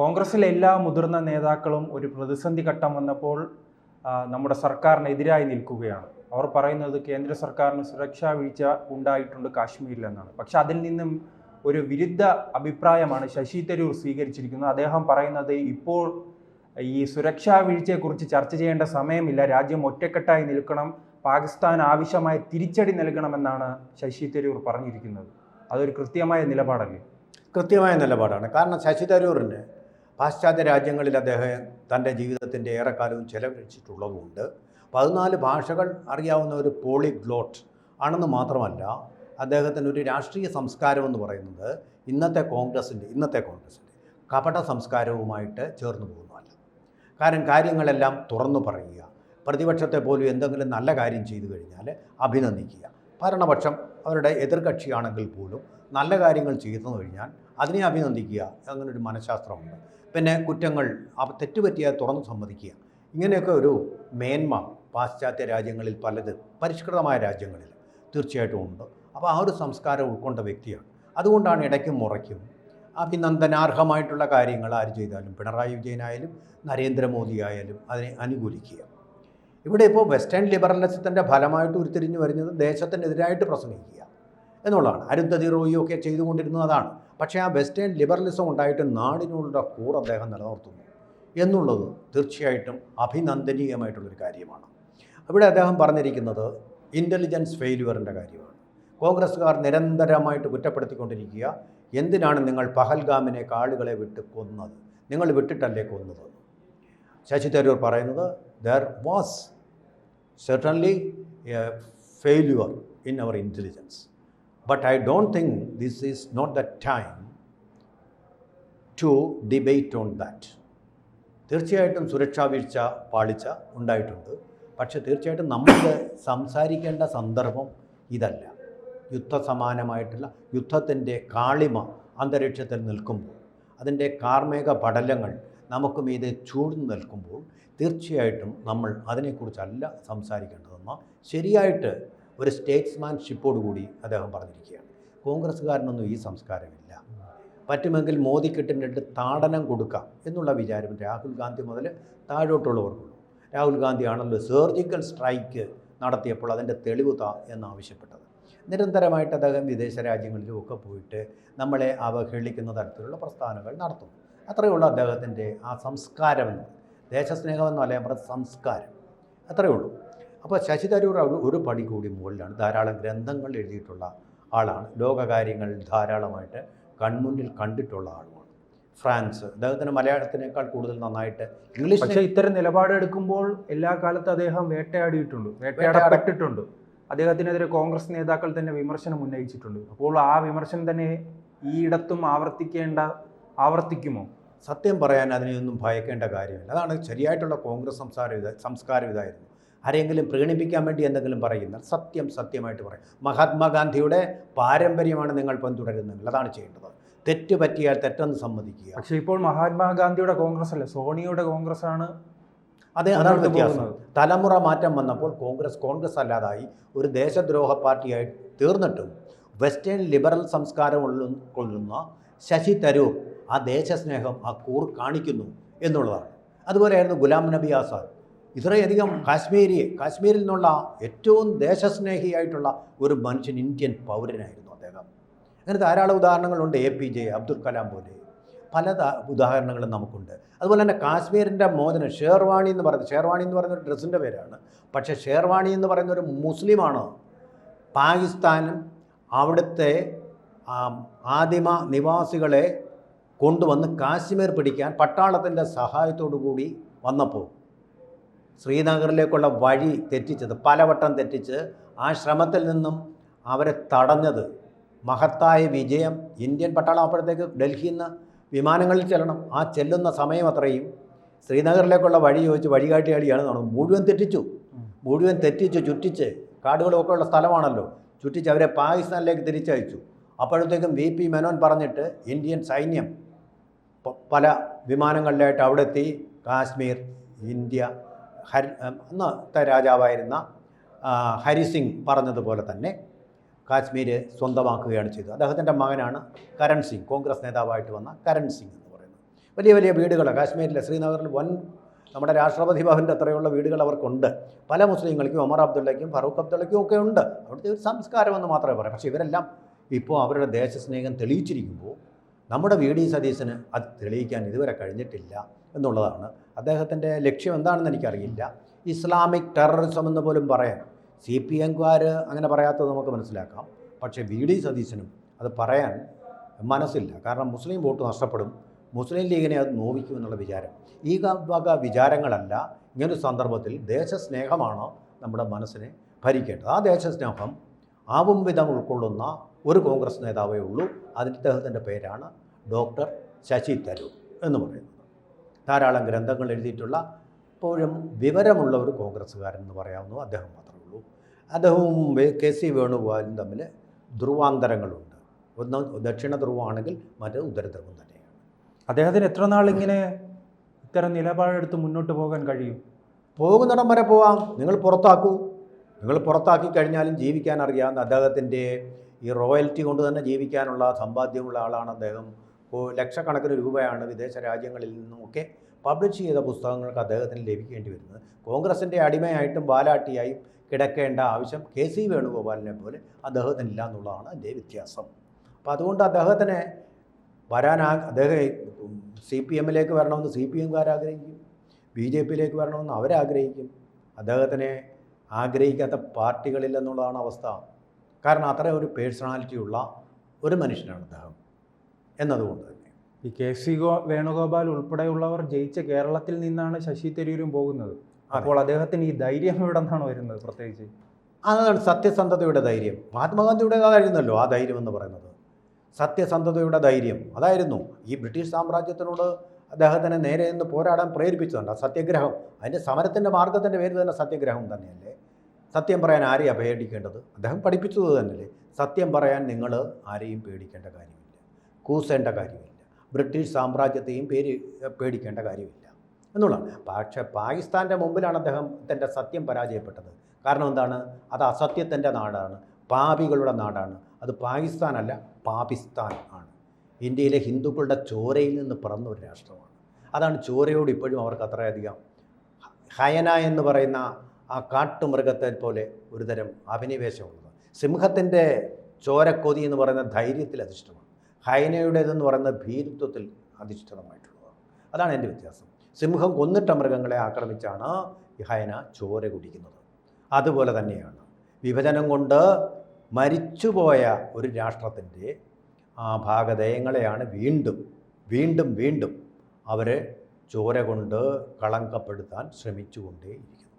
കോൺഗ്രസിലെ എല്ലാ മുതിർന്ന നേതാക്കളും ഒരു പ്രതിസന്ധി ഘട്ടം വന്നപ്പോൾ നമ്മുടെ സർക്കാരിനെതിരായി നിൽക്കുകയാണ്. അവർ പറയുന്നത് കേന്ദ്ര സർക്കാരിന് സുരക്ഷാ വീഴ്ച ഉണ്ടായിട്ടുണ്ട് കാശ്മീരിൽ എന്നാണ്. പക്ഷെ അതിൽ നിന്നും ഒരു വിരുദ്ധ അഭിപ്രായമാണ് ശശി തരൂർ സ്വീകരിച്ചിരിക്കുന്നത്. അദ്ദേഹം പറയുന്നത് ഇപ്പോൾ ഈ സുരക്ഷാ വീഴ്ചയെക്കുറിച്ച് ചർച്ച ചെയ്യേണ്ട സമയമില്ല. രാജ്യം ഒറ്റക്കെട്ടായി നിൽക്കണം. പാകിസ്ഥാൻ ആവശ്യമായ തിരിച്ചടി നൽകണമെന്നാണ് ശശി തരൂർ പറഞ്ഞിരിക്കുന്നത്. അതൊരു കൃത്യമായ നിലപാടല്ലേ? കൃത്യമായ നിലപാടാണ്. കാരണം ശശി തരൂറിന് പാശ്ചാത്യ രാജ്യങ്ങളിൽ അദ്ദേഹം തന്റെ ജീവിതത്തിന്റെ ഏറെക്കാലവും ചെലവഴിച്ചിട്ടുള്ളതുകൊണ്ട് പതിനാല് ഭാഷകൾ അറിയാവുന്ന ഒരു പോളിഗ്ലോട്ട് ആണെന്ന് മാത്രമല്ല അദ്ദേഹത്തിന് ഒരു രാഷ്ട്രീയ സംസ്കാരം എന്ന് പറയുന്നത് ഇന്നത്തെ കോൺഗ്രസിന്റെ ഇന്നത്തെ കോൺഗ്രസിന്റെ കപട സംസ്കാരവുമായിട്ട് ചേർന്ന് പോകുന്നതല്ല. കാരണം കാര്യങ്ങളെല്ലാം തുറന്നു പറയുക പ്രതിപക്ഷത്തെ പോലും എന്തെങ്കിലും നല്ല കാര്യം ചെയ്തു കഴിഞ്ഞാൽ അഭിനന്ദിക്കുക. ഭരണപക്ഷം അവരുടെ എതിർകക്ഷിയാണെങ്കിൽ പോലും നല്ല കാര്യങ്ങൾ ചെയ്തു കഴിഞ്ഞാൽ അതിനെ അഭിനന്ദിക്കുക അങ്ങനൊരു മനഃശാസ്ത്രമുണ്ട്. പിന്നെ കുറ്റങ്ങൾ ആ തെറ്റുപറ്റിയാൽ തുറന്നു സമ്മതിക്കുക. ഇങ്ങനെയൊക്കെ ഒരു മേന്മ പാശ്ചാത്യ രാജ്യങ്ങളിൽ പലത് പരിഷ്കൃതമായ രാജ്യങ്ങളിൽ തീർച്ചയായിട്ടും ഉണ്ട്. അപ്പോൾ ആ ഒരു സംസ്കാരം ഉൾക്കൊണ്ട വ്യക്തിയാണ്. അതുകൊണ്ടാണ് ഇടയ്ക്കും മുറയ്ക്കും അഭിനന്ദനാർഹമായിട്ടുള്ള കാര്യങ്ങൾ ആര് ചെയ്താലും പിണറായി വിജയനായാലും നരേന്ദ്രമോദി ആയാലും അതിനെ അനുകൂലിക്കുക. ഇവിടെ ഇപ്പോൾ വെസ്റ്റേൺ ലിബറലിസത്തിന്റെ ഫലമായിട്ട് ഉരുത്തിരിഞ്ഞു വരുന്നത് ദേശത്തിനെതിരായിട്ട് പ്രസംഗിക്കുക. എന്നുള്ളതാണ്. അരുന്ധതി റോയിയും ഒക്കെ ചെയ്തുകൊണ്ടിരുന്നത് അതാണ്. പക്ഷേ ആ വെസ്റ്റേൺ ലിബറലിസം ഉണ്ടായിട്ട് നാടിനുള്ള കൂടെ അദ്ദേഹം നിലനിർത്തുന്നു എന്നുള്ളത് തീർച്ചയായിട്ടും അഭിനന്ദനീയമായിട്ടുള്ളൊരു കാര്യമാണ്. അവിടെ അദ്ദേഹം പറഞ്ഞിരിക്കുന്നത് ഇന്റലിജൻസ് ഫെയിലുവറിന്റെ കാര്യമാണ്. കോൺഗ്രസ്സുകാർ നിരന്തരമായിട്ട് കുറ്റപ്പെടുത്തിക്കൊണ്ടിരിക്കുക. എന്തിനാണ് നിങ്ങൾ പഹൽഗാമിനെ കാളുകളെ വിട്ട് കൊന്നത്? നിങ്ങൾ വിട്ടിട്ടല്ലേ കൊന്നത്? ശശി തരൂർ പറയുന്നത് there was certainly failure in our intelligence. But I don't think this is not the time to debate on that. തീർച്ചയായിട്ടും സുരക്ഷാ വീഴ്ച പാളിച്ച ഉണ്ടായിട്ടുണ്ട് പക്ഷേ തീർച്ചയായിട്ടും നമുക്ക് സംസാരിക്കേണ്ട സന്ദർഭം ഇതല്ല യുദ്ധസമാനമായിട്ടുള്ള യുദ്ധത്തിന്റെ കാളിമ അന്തരീക്ഷത്തിൽ നിൽക്കുമ്പോൾ അതിന്റെ കാർമേക പടലങ്ങൾ നമുക്ക് മീതെ ചൂഴ്ന്നു നിൽക്കുമ്പോൾ തീർച്ചയായിട്ടും നമ്മൾ അതിനെക്കുറിച്ചല്ല സംസാരിക്കേണ്ടതെന്ന് ശരിയായിട്ട് ഒരു സ്റ്റേറ്റ്സ്മാൻഷിപ്പോടുകൂടി അദ്ദേഹം പറഞ്ഞിരിക്കുകയാണ്. കോൺഗ്രസ്സുകാരനൊന്നും ഈ സംസ്കാരമില്ല. പറ്റുമെങ്കിൽ മോദി കിട്ടുന്നിട്ട് താടനം കൊടുക്കാം എന്നുള്ള വിചാരം രാഹുൽ ഗാന്ധി മുതൽ താഴോട്ടുള്ളവർക്കുള്ളൂ. രാഹുൽ ഗാന്ധി ഗാന്ധിയാണല്ലോ സർജിക്കൽ സ്ട്രൈക്ക് നടത്തിയപ്പോൾ അതിന്റെ തെളിവ് താ എന്നാവശ്യപ്പെട്ടത്. നിരന്തരമായിട്ട് അദ്ദേഹം വിദേശ രാജ്യങ്ങളിലുമൊക്കെ പോയിട്ട് നമ്മളെ അവഹേളിക്കുന്ന തരത്തിലുള്ള പ്രസ്ഥാനങ്ങൾ നടത്തുന്നു. അത്രയേ ഉള്ളൂ അദ്ദേഹത്തിന്റെ ആ സംസ്കാരമെന്ന്. ദേശസ്നേഹമെന്നല്ല പറഞ്ഞ സംസ്കാരം. അത്രയേ ഉള്ളൂ. അപ്പോൾ ശശി തരൂർ ഒരു- ഒരു പടി കൂടി മുകളിലാണ്. ധാരാളം ഗ്രന്ഥങ്ങൾ എഴുതിയിട്ടുള്ള ആളാണ്. ലോകകാര്യങ്ങൾ ധാരാളമായിട്ട് കൺമുന്നിൽ കണ്ടിട്ടുള്ള ആളുമാണ്. ഫ്രാൻസ് അദ്ദേഹത്തിന് മലയാളത്തിനേക്കാൾ കൂടുതൽ നന്നായിട്ട് ഇംഗ്ലീഷ് പക്ഷേ ഇത്തരം നിലപാടെടുക്കുമ്പോൾ എല്ലാ കാലത്തും അദ്ദേഹം വേട്ടയാടിയിട്ടുണ്ട് വേട്ടയാടപ്പെട്ടിട്ടുണ്ട്. അദ്ദേഹത്തിനെതിരെ കോൺഗ്രസ് നേതാക്കൾ തന്നെ വിമർശനം ഉന്നയിച്ചിട്ടുണ്ട്. അപ്പോൾ ആ വിമർശനം തന്നെ ഈയിടത്തും ആവർത്തിക്കേണ്ട ആവർത്തിക്കുമോ? സത്യം പറയാൻ അതിനെയൊന്നും ഭയക്കേണ്ട കാര്യമില്ല. അതാണ് ശരിയായിട്ടുള്ള കോൺഗ്രസ് സംസാര ഇത് സംസ്കാരം ഇതായിരുന്നു ആരെങ്കിലും പ്രീണിപ്പിക്കാൻ വേണ്ടി എന്തെങ്കിലും പറയുന്ന സത്യം സത്യമായിട്ട് പറയും. മഹാത്മാഗാന്ധിയുടെ പാരമ്പര്യമാണ് നിങ്ങൾ പിന്തുടരുന്നതെങ്കിൽ അതാണ് ചെയ്യേണ്ടത്. തെറ്റ് പറ്റിയാൽ തെറ്റെന്ന് സമ്മതിക്കുക. പക്ഷേ ഇപ്പോൾ മഹാത്മാഗാന്ധിയുടെ കോൺഗ്രസ് അല്ല? സോണിയുടെ കോൺഗ്രസ് ആണ് അതെ അതാണ് വ്യത്യാസം. തലമുറ മാറ്റം വന്നപ്പോൾ കോൺഗ്രസ് കോൺഗ്രസ് അല്ലാതായി ഒരു ദേശദ്രോഹ പാർട്ടിയായി തീർന്നിട്ടും വെസ്റ്റേൺ ലിബറൽ സംസ്കാരം ഉള്ള- കൊള്ളുന്ന ശശി തരൂർ ആ ദേശസ്നേഹം ആ കൂർ കാണിക്കുന്നു എന്നുള്ളതാണ്. അതുപോലെയായിരുന്നു ഗുലാം നബി ആസാദ്. ഇത്രയധികം കാശ്മീരി കാശ്മീരിൽ നിന്നുള്ള ഏറ്റവും ദേശസ്നേഹിയായിട്ടുള്ള ഒരു മനുഷ്യൻ ഇന്ത്യൻ പൗരനായിരുന്നു അദ്ദേഹം. അങ്ങനെ ധാരാളം ഉദാഹരണങ്ങളുണ്ട് A P J Abdul Kalam പോലെ. പല ഉദാഹരണങ്ങളും നമുക്കുണ്ട്. അതുപോലെ തന്നെ കാശ്മീരിന്റെ മോചനം ഷേർവാണി എന്ന് പറയുന്നത് ഷേർവാണി എന്ന് പറയുന്ന ഒരു ഡ്രസ്സിന്റെ പേരാണ്. പക്ഷേ ഷേർവാണി എന്ന് പറയുന്ന ഒരു മുസ്ലിമാണ്? പാകിസ്ഥാനും അവിടുത്തെ ആദിമ നിവാസികളെ കൊണ്ടുവന്ന് കാശ്മീർ പിടിക്കാൻ പട്ടാളത്തിന്റെ സഹായത്തോടു കൂടി വന്നപ്പോൾ ശ്രീനഗറിലേക്കുള്ള വഴി തെറ്റിച്ചത് പലവട്ടം തെറ്റിച്ച് ആ ശ്രമത്തിൽ നിന്നും അവരെ തടഞ്ഞത് മഹത്തായ വിജയം. ഇന്ത്യൻ പട്ടാളം അപ്പോഴത്തേക്ക് ഡൽഹിയിൽ നിന്ന് വിമാനങ്ങളിൽ ചെല്ലണം. ആ ചെല്ലുന്ന സമയം അത്രയും. ശ്രീനഗറിലേക്കുള്ള വഴി ചോദിച്ച് വഴികാട്ടിയാടിയാണ് നടന്നത്. മുഴുവൻ തെറ്റിച്ചു. മുഴുവൻ തെറ്റിച്ച് ചുറ്റിച്ച് കാടുകളൊക്കെ ഉള്ള സ്ഥലമാണല്ലോ. ചുറ്റിച്ച് അവരെ പാകിസ്ഥാനിലേക്ക് തിരിച്ചയച്ചു. അപ്പോഴത്തേക്കും വി പി മേനോൻ പറഞ്ഞിട്ട് ഇന്ത്യൻ സൈന്യം പല വിമാനങ്ങളിലായിട്ട് അവിടെ എത്തി കാശ്മീർ ഇന്ത്യ ഹരി അന്നത്തെ രാജാവായിരുന്ന ഹരിസിംഗ് പറഞ്ഞതുപോലെ തന്നെ കാശ്മീർ സ്വന്തമാക്കുകയാണ് ചെയ്തത്. അദ്ദേഹത്തിന്റെ മകനാണ് കരൺ സിംഗ് കോൺഗ്രസ് നേതാവായിട്ട് വന്ന കരൺ സിംഗ് എന്ന് പറയുന്നത്. വലിയ വലിയ വീടുകൾ കാശ്മീരിലെ ശ്രീനഗറിൽ വൻ നമ്മുടെ രാഷ്ട്രപതി ഭവന്റെ അത്രയുള്ള വീടുകൾ അവർക്കുണ്ട്. പല മുസ്ലിങ്ങൾക്കും ഒമർ അബ്ദുള്ളയ്ക്കും ഫറൂഖ് അബ്ദുള്ളയ്ക്കും ഒക്കെ ഉണ്ട്. അവിടുത്തെ ഒരു സംസ്കാരമെന്ന് മാത്രമേ പറയാം പക്ഷേ ഇവരെല്ലാം ഇപ്പോൾ അവരുടെ ദേശസ്നേഹം തെളിയിച്ചിരിക്കുമ്പോൾ നമ്മുടെ വി ഡി സതീശന് അത് തെളിയിക്കാൻ ഇതുവരെ കഴിഞ്ഞിട്ടില്ല എന്നുള്ളതാണ്. അദ്ദേഹത്തിന്റെ ലക്ഷ്യം എന്താണെന്ന് എനിക്കറിയില്ല. ഇസ്ലാമിക് ടെററിസം എന്ന് പോലും പറയാൻ സി പി എംകാർ അങ്ങനെ പറയാത്തത് നമുക്ക് മനസ്സിലാക്കാം. പക്ഷേ വി ഡി സതീശനും അത് പറയാൻ മനസ്സില്ല. കാരണം മുസ്ലിം വോട്ട് നഷ്ടപ്പെടും. മുസ്ലിം ലീഗിനെ അത് നോവിക്കും എന്നുള്ള വിചാരം. ഈ വക വിചാരങ്ങളല്ല ഇങ്ങനൊരു സന്ദർഭത്തിൽ ദേശസ്നേഹമാണ് നമ്മുടെ മനസ്സിനെ ഭരിക്കേണ്ടത്? ആ ദേശസ്നേഹം ആവും വിധം ഉൾക്കൊള്ളുന്ന ഒരു കോൺഗ്രസ് നേതാവേ ഉള്ളൂ. അതിന് അദ്ദേഹത്തിന്റെ പേരാണ് ഡോക്ടർ ശശി തരൂർ എന്ന് പറയുന്നത്. ധാരാളം ഗ്രന്ഥങ്ങൾ എഴുതിയിട്ടുള്ള എപ്പോഴും വിവരമുള്ള ഒരു കോൺഗ്രസ്സുകാരൻ എന്ന് പറയാവുന്നു അദ്ദേഹം മാത്രമേ ഉള്ളൂ. അദ്ദേഹവും കെ സി വേണുഗോപാലും തമ്മിൽ ധ്രുവാന്തരങ്ങളുണ്ട്. ഒന്ന് ദക്ഷിണ ധ്രുവമാണെങ്കിൽ മറ്റേ ഉത്തരധ്രുവം തന്നെയാണ്. അദ്ദേഹത്തിന് എത്ര നാൾ ഇങ്ങനെ ഇത്തരം നിലപാടെടുത്ത് മുന്നോട്ട് പോകാൻ കഴിയും? പോകുന്നിടം വരെ പോവാം. നിങ്ങൾ പുറത്താക്കൂ. നിങ്ങൾ പുറത്താക്കി കഴിഞ്ഞാലും ജീവിക്കാൻ അറിയാവുന്ന അദ്ദേഹത്തിന്റെ ഈ റോയൽറ്റി കൊണ്ട് തന്നെ ജീവിക്കാനുള്ള സമ്പാദ്യമുള്ള ആളാണ് അദ്ദേഹം. ലക്ഷക്കണക്കിന് രൂപയാണ് വിദേശ രാജ്യങ്ങളിൽ നിന്നുമൊക്കെ പബ്ലിഷ് ചെയ്ത പുസ്തകങ്ങൾക്ക് അദ്ദേഹത്തിന് ലഭിക്കേണ്ടി വരുന്നത്. കോൺഗ്രസിന്റെ അടിമയായിട്ടും ബാലാട്ടിയായും കിടക്കേണ്ട ആവശ്യം കെ സി വേണുഗോപാലിനെ പോലെ അദ്ദേഹത്തിനില്ല എന്നുള്ളതാണ് എന്റെ വ്യത്യാസം. അപ്പോൾ അതുകൊണ്ട് അദ്ദേഹത്തിന് വരാനാ അദ്ദേഹം സി പി എമ്മിലേക്ക് വരണമെന്ന് സി പി എംകാർ ആഗ്രഹിക്കും ബി ജെ പിയിലേക്ക് വരണമെന്ന് അവരാഗ്രഹിക്കും. അദ്ദേഹത്തിനെ ആഗ്രഹിക്കാത്ത പാർട്ടികളില്ലെന്നുള്ളതാണ് അവസ്ഥ. കാരണം അത്ര ഒരു പേഴ്സണാലിറ്റിയുള്ള ഒരു മനുഷ്യനാണ് അദ്ദേഹം. എന്നതുകൊണ്ട് തന്നെ. ഈ കെ സി ഗോ വേണുഗോപാൽ ഉൾപ്പെടെയുള്ളവർ ജയിച്ച കേരളത്തിൽ നിന്നാണ് ശശി തരൂരും പോകുന്നത്. അപ്പോൾ അദ്ദേഹത്തിന് ഈ ധൈര്യം ഇവിടെ നിന്നാണ് വരുന്നത് പ്രത്യേകിച്ച്? അതാണ് സത്യസന്ധതയുടെ ധൈര്യം. മഹാത്മാഗാന്ധിയുടെ അതായിരുന്നല്ലോ ആ ധൈര്യം എന്ന് പറയുന്നത്. സത്യസന്ധതയുടെ ധൈര്യം. അതായിരുന്നു ഈ ബ്രിട്ടീഷ് സാമ്രാജ്യത്തിനോട് അദ്ദേഹത്തിനെ നേരെ നിന്ന് പോരാടാൻ പ്രേരിപ്പിച്ചതുണ്ട്. സത്യഗ്രഹം അതിന്റെ സമരത്തിന്റെ മാർഗത്തിന്റെ പേര് തന്നെ സത്യഗ്രഹം തന്നെയല്ലേ? സത്യം പറയാൻ ആരെയും പേടിക്കേണ്ടത്? അദ്ദേഹം പഠിപ്പിച്ചത് തന്നെയല്ലേ? സത്യം പറയാൻ നിങ്ങൾ ആരെയും പേടിക്കേണ്ട കാര്യമില്ല. കൂസേണ്ട കാര്യമില്ല. ബ്രിട്ടീഷ് സാമ്രാജ്യത്തെയും പേര് പേടിക്കേണ്ട കാര്യമില്ല. എന്നുള്ളതാണ്. പക്ഷേ പാകിസ്ഥാന്റെ മുമ്പിലാണ് അദ്ദേഹം തന്റെ സത്യം പരാജയപ്പെട്ടത്. കാരണം എന്താണ്? അത് അസത്യത്തിന്റെ നാടാണ്. പാപികളുടെ നാടാണ്. അത് പാകിസ്ഥാനല്ല പാകിസ്ഥാൻ ആണ്. ഇന്ത്യയിലെ ഹിന്ദുക്കളുടെ ചോരയിൽ നിന്ന് പിറന്ന ഒരു രാഷ്ട്രമാണ്. അതാണ് ചോരയോട് ഇപ്പോഴും അവർക്ക് അത്രയധികം ഹയന എന്ന് പറയുന്ന ആ കാട്ടുമൃഗത്തെ പോലെ ഒരുതരം അഭിനിവേശമുള്ളത്. സിംഹത്തിന്റെ ചോരക്കൊതി എന്ന് പറയുന്ന ധൈര്യത്തിൽ അധിഷ്ഠിതമാണ്. ഹയനയുടേതെന്ന് പറയുന്ന ഭീരുത്വത്തിൽ അധിഷ്ഠിതമായിട്ടുള്ളതാണ്. അതാണ് എന്റെ വ്യത്യാസം. സിംഹം കൊന്നിട്ട മൃഗങ്ങളെ ആക്രമിച്ചാണ് ഈ ഹയന ചോര കുടിക്കുന്നത്. അതുപോലെ തന്നെയാണ് വിഭജനം കൊണ്ട് മരിച്ചുപോയ ഒരു രാഷ്ട്രത്തിന്റെ ആ ഭാഗധേയങ്ങളെയാണ് വീണ്ടും വീണ്ടും വീണ്ടും അവരെ ചോര കൊണ്ട് കളങ്കപ്പെടുത്താൻ ശ്രമിച്ചുകൊണ്ടേയിരിക്കുന്നത്.